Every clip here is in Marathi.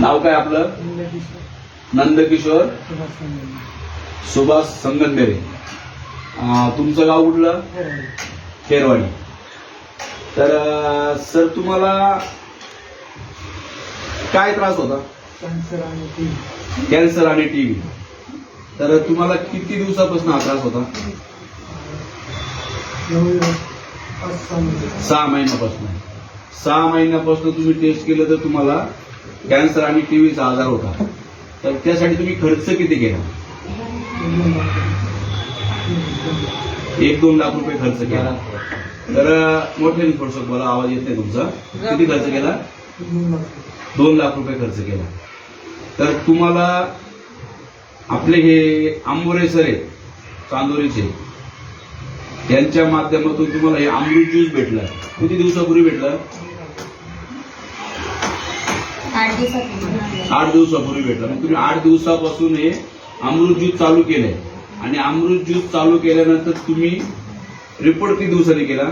नाव काय आपलं? नंदकिशोर सुभाष संगनमेरे तुमचं गाव कुठलं? खेरवाडी. तर सर तुम्हाला काय त्रास होता? कॅन्सर आणि टी कॅन्सर आणि टीव्ही तर तुम्हाला किती दिवसापासून हा त्रास होता? सहा महिन्यापासून. सहा महिन्यापासून तुम्ही टेस्ट केलं तर तुम्हाला कॅन्सर आणि टीव्हीचा आजार होता. तर त्यासाठी तुम्ही खर्च किती केला? एक दोन लाख रुपये खर्च केला. तर मोठे थोडस बोला आवाज येत नाही तुमचा. किती खर्च केला? दोन लाख रुपये खर्च केला. तर तुम्हाला आपले हे आंबोरे सर आहेत चांदोरीचे यांच्या माध्यमातून तुम्हाला हे अमृत ज्यूस भेटलं. किती दिवसापूर्वी भेटलं? आठ दिवसापूर्वी भेटलं मग तुम्ही आठ दिवसापासून हे अमृत ज्यूस चालू केलंय आणि अमृत ज्यूस चालू केल्यानंतर तुम्ही रिपोर्ट किती दिवसांनी केला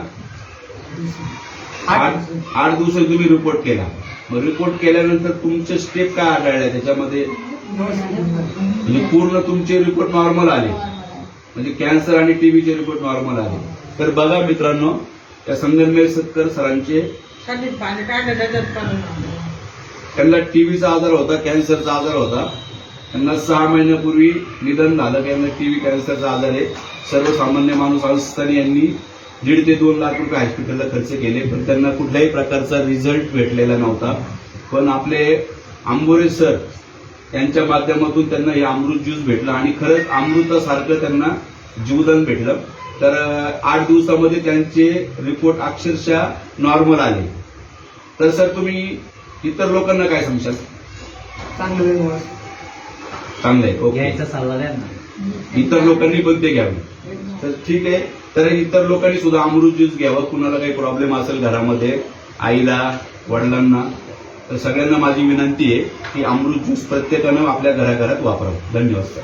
आठ आठ दिवसांनी तुम्ही रिपोर्ट केला मग रिपोर्ट केल्यानंतर तुमचे स्टेप काय आढळल्या त्याच्यामध्ये म्हणजे पूर्ण तुमचे रिपोर्ट नॉर्मल आले म्हणजे कॅन्सर आणि टीबीचे रिपोर्ट नॉर्मल आले तर बघा मित्रांनो त्या संगमनेर सत्कर सरांचे कधीच पाणी टाकलं त्याच्यात पाणी त्यांना टीबीचा आजार होता कॅन्सरचा आजार होता. त्यांना सहा महिन्यापूर्वी निधन झालं. त्यांना टीबी कॅन्सरचा आजार आहे. सर्वसामान्य माणूस असताना यांनी दीड ते दोन लाख रुपये हॉस्पिटलला खर्च केले पण त्यांना कुठल्याही प्रकारचा रिझल्ट भेटलेला नव्हता. पण आपले आंबोरे सर यांच्या माध्यमातून त्यांना हे अमृत ज्यूस भेटलं आणि खरंच अमृतासारखं त्यांना जीवदान भेटलं. तर आठ दिवसामध्ये त्यांचे रिपोर्ट अक्षरशः नॉर्मल आले. तर सर तुम्ही इतर लोकांना काय सांगशाल? चांगलं चांगलं आहे ओके. घ्यायचा सल्ला द्या ना. इतर लोकांनी पण ते घ्यावे. तर ठीक आहे. तर इतर लोकांनी सुद्धा अमृत ज्यूस घ्यावं. कुणाला काही प्रॉब्लेम असेल घरामध्ये आईला वडिलांना तर सगळ्यांना माझी विनंती आहे की अमृत ज्यूस प्रत्येकानं आपल्या घराघरात वापरावं. धन्यवाद सर.